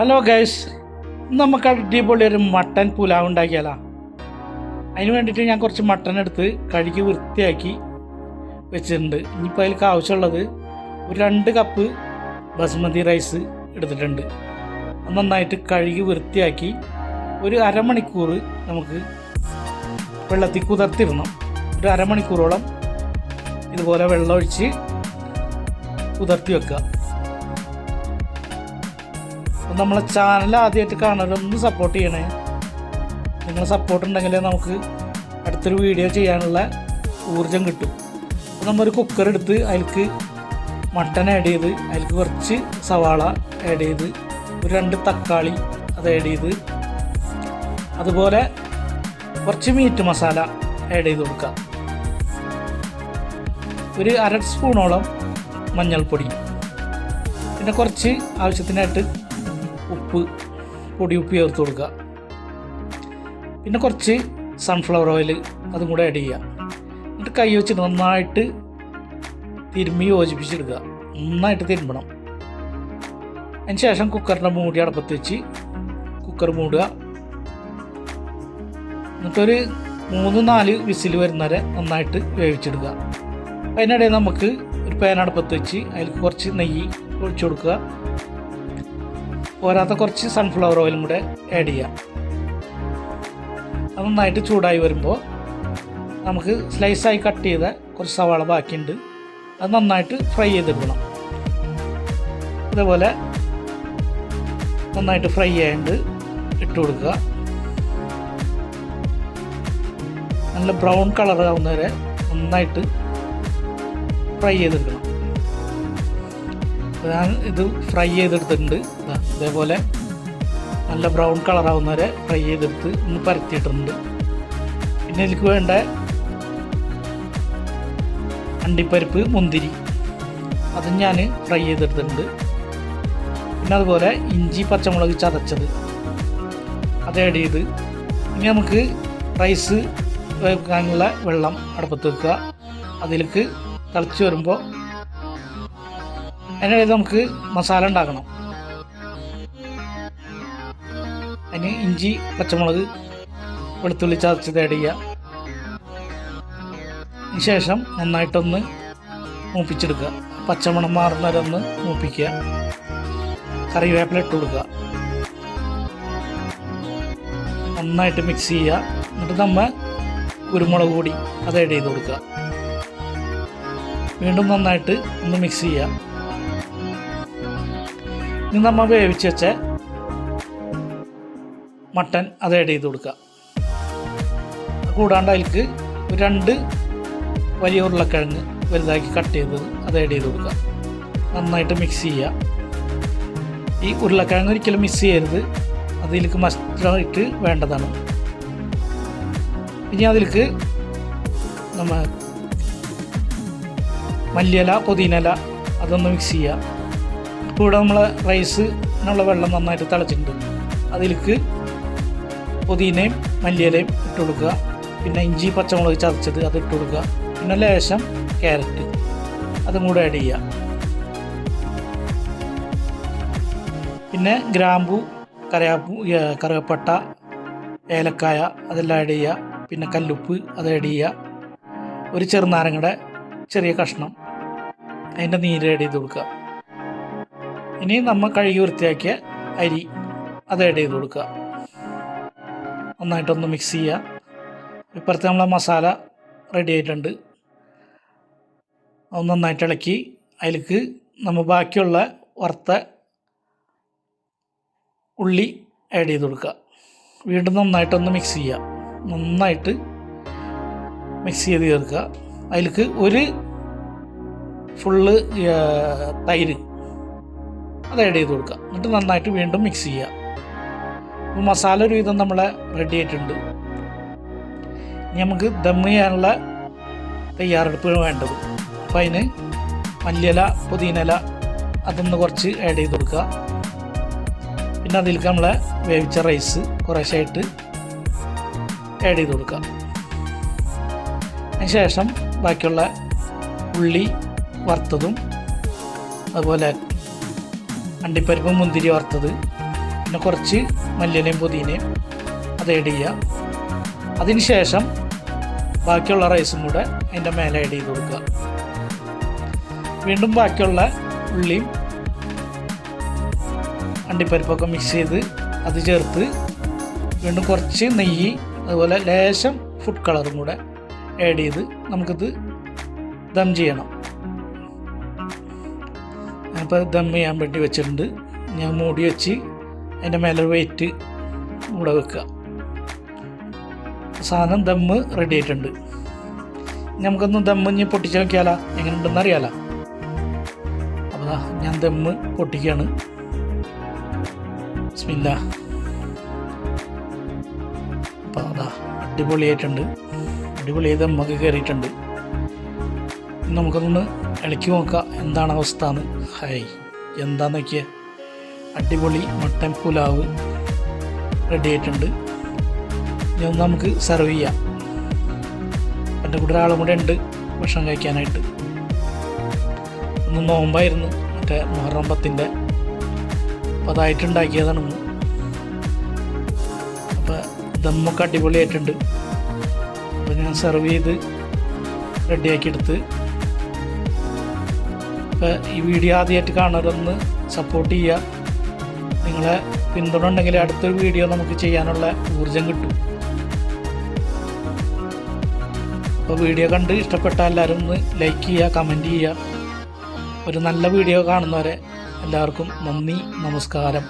Hello guys നമുക്ക് അടിപൊളി ഒരു മട്ടൻ പുലാവ് ഉണ്ടാക്കിയാലോ? അതിന് വേണ്ടിയിട്ട് ഞാൻ കുറച്ച് മട്ടൻ എടുത്ത് കഴുകി വൃത്തിയാക്കി വെച്ചിട്ടുണ്ട്. ഇനിയിപ്പോൾ അതിലേക്ക് ആവശ്യമുള്ളത് ഒരു രണ്ട് കപ്പ് ബസ്മതി റൈസ് എടുത്തിട്ടുണ്ട്. നന്നായിട്ട് കഴുകി വൃത്തിയാക്കി ഒരു അരമണിക്കൂർ നമുക്ക് വെള്ളത്തിൽ കുതിർത്തിടണം. ഒരു അരമണിക്കൂറോളം ഇതുപോലെ വെള്ളമൊഴിച്ച് കുതിർത്തി വെക്കുക. അപ്പം നമ്മളെ ചാനൽ ആദ്യമായിട്ട് കാണാനൊന്ന് സപ്പോർട്ട് ചെയ്യണേ. നിങ്ങൾ സപ്പോർട്ട് ഉണ്ടെങ്കിലേ നമുക്ക് അടുത്തൊരു വീഡിയോ ചെയ്യാനുള്ള ഊർജം കിട്ടും. അപ്പോൾ നമ്മളൊരു കുക്കർ എടുത്ത് അതിൽക്ക് മട്ടൺ ആഡ് ചെയ്ത് അതിൽക്ക് കുറച്ച് സവാള ആഡ് ചെയ്ത് ഒരു രണ്ട് തക്കാളി അത് ആഡ് ചെയ്ത് അതുപോലെ കുറച്ച് മീറ്റ് മസാല ആഡ് ചെയ്ത് കൊടുക്കുക ഒരു അര സ്പൂണോളം മഞ്ഞൾപ്പൊടി. പിന്നെ കുറച്ച് ആവശ്യത്തിനായിട്ട് ഉപ്പ് പൊടി ഉപ്പ് ചേർത്ത് കൊടുക്കുക. പിന്നെ കുറച്ച് സൺഫ്ലവർ ഓയിൽ അതും കൂടെ ആഡ് ചെയ്യുക. എന്നിട്ട് കൈ വെച്ചിട്ട് നന്നായിട്ട് തിരുമ്മി യോജിപ്പിച്ചെടുക്കുക. നന്നായിട്ട് തിരുമ്പണം. അതിന് ശേഷം കുക്കറിന്റെ മൂടി അടപ്പത്ത് വെച്ച് കുക്കർ മൂടുക. എന്നിട്ടൊരു മൂന്ന് നാല് വിസിൽ വരുന്നവരെ നന്നായിട്ട് വേവിച്ചെടുക്കുക. അതിനിടയിൽ നമുക്ക് ഒരു പാൻ അടുപ്പത്ത് വെച്ച് അതിൽ കുറച്ച് നെയ്യ് ഒഴിച്ചു കൊടുക്കുക. പോരാത്ത കുറച്ച് സൺഫ്ലവർ ഓയിലും കൂടെ ആഡ് ചെയ്യാം. അത് നന്നായിട്ട് ചൂടായി വരുമ്പോൾ നമുക്ക് സ്ലൈസായി കട്ട് ചെയ്ത കുറച്ച് സവാള ബാക്കിയുണ്ട്. അത് നന്നായിട്ട് ഫ്രൈ ചെയ്തെടുക്കണം. ഇതേപോലെ നന്നായിട്ട് ഫ്രൈ ചെയ്യാണ്ട് ഇട്ട് കൊടുക്കുക. നല്ല ബ്രൗൺ കളർ ആവുന്നവരെ നന്നായിട്ട് ഫ്രൈ ചെയ്തെടുക്കണം. ഞാൻ ഇത് ഫ്രൈ ചെയ്തെടുത്തിട്ടുണ്ട്. ഇതേപോലെ നല്ല ബ്രൗൺ കളറാവുന്ന ആവുന്നവരെ ഫ്രൈ ചെയ്തെടുത്ത് ഒന്ന് പരത്തിയിട്ടുണ്ട് പിന്നെ എനിക്ക് വേണ്ട അണ്ടിപ്പരിപ്പ് മുന്തിരി. അതും ഞാൻ ഫ്രൈ ചെയ്തെടുത്തിട്ടുണ്ട്. പിന്നെ അതുപോലെ ഇഞ്ചി പച്ചമുളക് ചതച്ചത്. അത് ആഡ് ചെയ്ത് ഇനി നമുക്ക് റൈസ് വേക്കാനുള്ള വെള്ളം അടുപ്പത്ത് വെക്കുക. അതിലേക്ക് തിളച്ച് വരുമ്പോൾ അതിനിടയിൽ നമുക്ക് മസാല ഉണ്ടാക്കണം. അതിന് ഇഞ്ചി പച്ചമുളക് വെളുത്തുള്ളി ചതച്ചത് ആഡ് ചെയ്യുക. ശേഷം നന്നായിട്ടൊന്ന് മൂപ്പിച്ചെടുക്കുക. പച്ചമണം മാറുന്നവരെ ഒന്ന് മൂപ്പിക്കുക. കറിവേപ്പില ഇട്ട് കൊടുക്കുക. നന്നായിട്ട് മിക്സ് ചെയ്യുക. എന്നിട്ട് നമ്മൾ കുരുമുളക് കൂടി അത് ആഡ് ചെയ്ത് കൊടുക്കുക. വീണ്ടും നന്നായിട്ട് ഒന്ന് മിക്സ് ചെയ്യുക. ഇനി നമ്മൾ വേവിച്ച് വെച്ച മട്ടൻ അത് ആഡ് ചെയ്ത് കൊടുക്കുക. കൂടാണ്ട് അതിൽക്ക് രണ്ട് വലിയ ഉരുളക്കിഴങ്ങ് വലുതാക്കി കട്ട് ചെയ്തത് അത് ആഡ് ചെയ്ത് കൊടുക്കുക. നന്നായിട്ട് മിക്സ് ചെയ്യുക. ഈ ഉരുളക്കിഴങ്ങ് ഒരിക്കലും മിക്സ് ചെയ്യരുത്. അതിലേക്ക് മസ്റ്റായിട്ട് വേണ്ടതാണ്. ഇനി അതിലേക്ക് നമ്മൾ മല്ലിയില പുതിനയില അതൊന്ന് മിക്സ് ചെയ്യുക. ഇപ്പോൾ ഇവിടെ റൈസ് എന്നുള്ള വെള്ളം നന്നായിട്ട് തിളച്ചിട്ടുണ്ട്. അതിലേക്ക് പുതിനയും മല്ലിയിലയും ഇട്ട് കൊടുക്കുക. പിന്നെ ഇഞ്ചി പച്ചമുളക് ചതച്ചത് അത് ഇട്ട് കൊടുക്കുക. പിന്നെ ലേശം ക്യാരറ്റ് അതും കൂടെ ആഡ് ചെയ്യുക. പിന്നെ ഗ്രാമ്പു കറിയാപ്പു കറുകപ്പട്ട ഏലക്കായ അതെല്ലാം ആഡ് ചെയ്യുക. പിന്നെ കല്ലുപ്പ് അത് ആഡ് ചെയ്യുക. ഒരു ചെറുനാരങ്ങയുടെ ചെറിയ കഷ്ണം അതിന്റെ നീര് ആഡ് ചെയ്ത് കൊടുക്കുക. ഇനി നമ്മൾ കഴുകി വൃത്തിയാക്കിയ അരി അത് ആഡ് ചെയ്ത് കൊടുക്കുക. നന്നായിട്ടൊന്ന് മിക്സ് ചെയ്യുക. ഇപ്പുറത്ത് നമ്മളെ മസാല റെഡി ആയിട്ടുണ്ട്. അത് നന്നായിട്ട് ഇളക്കി അതിലേക്ക് നമ്മൾ ബാക്കിയുള്ള വറുത്ത ഉള്ളി ആഡ് ചെയ്ത് കൊടുക്കുക. വീണ്ടും നന്നായിട്ടൊന്ന് മിക്സ് ചെയ്യുക. നന്നായിട്ട് മിക്സ് ചെയ്ത് ചേർക്കുക. അതിലേക്ക് ഒരു ഫുള്ള് തൈര് അത് ആഡ് ചെയ്ത് കൊടുക്കുക. എന്നിട്ട് നന്നായിട്ട് വീണ്ടും മിക്സ് ചെയ്യുക. അപ്പോൾ മസാല ഒരു വിധം നമ്മളെ റെഡി ആയിട്ടുണ്ട്. ഇനി നമുക്ക് ദം ചെയ്യാനുള്ള തയ്യാറെടുപ്പ് വേണ്ടത്. അപ്പോൾ അതിന് മല്ലിയില പുതിനയില അതൊന്ന് കുറച്ച് ആഡ് ചെയ്ത് കൊടുക്കുക. പിന്നെ അതിലേക്ക് നമ്മളെ വേവിച്ച റൈസ് കുറേശ്ശായിട്ട് ആഡ് ചെയ്ത് കൊടുക്കുക. അതിന് ശേഷം ബാക്കിയുള്ള ഉള്ളി വറുത്തതും അതുപോലെ അണ്ടിപ്പരിപ്പ് മുന്തിരി വറുത്തത് പിന്നെ കുറച്ച് മല്ലിയിലയും പുതിനയും അത് ആഡ് ചെയ്യുക. അതിന് ശേഷം ബാക്കിയുള്ള റൈസും കൂടെ അതിന്റെ മേലെ ആഡ് ചെയ്ത് കൊടുക്കുക. വീണ്ടും ബാക്കിയുള്ള ഉള്ളിയും അണ്ടിപ്പരിപ്പൊക്കെ മിക്സ് ചെയ്ത് അത് ചേർത്ത് വീണ്ടും കുറച്ച് നെയ്യ് അതുപോലെ ലേശം ഫുഡ് കളറും കൂടെ ആഡ് ചെയ്ത് നമുക്കിത് ദം ചെയ്യണം. ഞാനിപ്പോൾ ദം ചെയ്യാൻ വേണ്ടി വെച്ചിട്ടുണ്ട്. ഞാൻ മൂടി വെച്ച് അതിന്റെ മേലെ വെയിറ്റ് കൂടെ വെക്കുക. സാധനം ദമ്മ് റെഡി ആയിട്ടുണ്ട്. നമുക്കൊന്ന് ദമ്മ് ഇനി പൊട്ടിച്ച് നോക്കിയാലോ? എങ്ങനെ ഉണ്ടെന്ന് അറിയാലോ അപ്പോൾ ഞാൻ ദമ്മ് പൊട്ടിക്കുകയാണ്. സ്മില്ല അപ്പോൾ അതാ അടിപൊളിയായിട്ടുണ്ട്. അടിപൊളിയായി ദമ്മൊക്കെ കയറിയിട്ടുണ്ട് ഇനി നമുക്കൊന്ന് ഇളക്കി നോക്കാം. എന്താണ് അവസ്ഥ എന്ന് ഹായ് എന്താന്ന് നോക്കിയേ? അടിപൊളി മട്ടൻ പുലാവ് റെഡി ആയിട്ടുണ്ട്. ഇനി ഒന്ന് നമുക്ക് സെർവ് ചെയ്യാം. എന്റെ കൂടെ ഒരാളും കൂടെ ഉണ്ട് ഭക്ഷണം കഴിക്കാനായിട്ട്. ഇന്ന് നോമ്പായിരുന്നു. മറ്റേ മുഹറം പത്തിന്റെ അപ്പോൾ അതായിട്ട് ഉണ്ടാക്കിയതാണ് ഇന്ന്. അപ്പോൾ ദമ്മൊക്കെ അടിപൊളിയായിട്ടുണ്ട്. അപ്പോൾ ഞാൻ സെർവ് ചെയ്ത് റെഡിയാക്കി എടുത്ത് അപ്പോൾ ഈ വീഡിയോ ആദ്യമായിട്ട് കാണരുതെന്ന് സപ്പോർട്ട് ചെയ്യുക. നിങ്ങളെ പിന്തുണ ഉണ്ടെങ്കിൽ അടുത്തൊരു വീഡിയോ നമുക്ക് ചെയ്യാനുള്ള ഊർജം കിട്ടും. അപ്പോൾ വീഡിയോ കണ്ട് ഇഷ്ടപ്പെട്ട എല്ലാവരും ഒന്ന് ലൈക്ക് ചെയ്യുക കമന്റ് ചെയ്യുക. ഒരു നല്ല വീഡിയോ കാണുന്നവരെ എല്ലാവർക്കും നന്ദി നമസ്കാരം.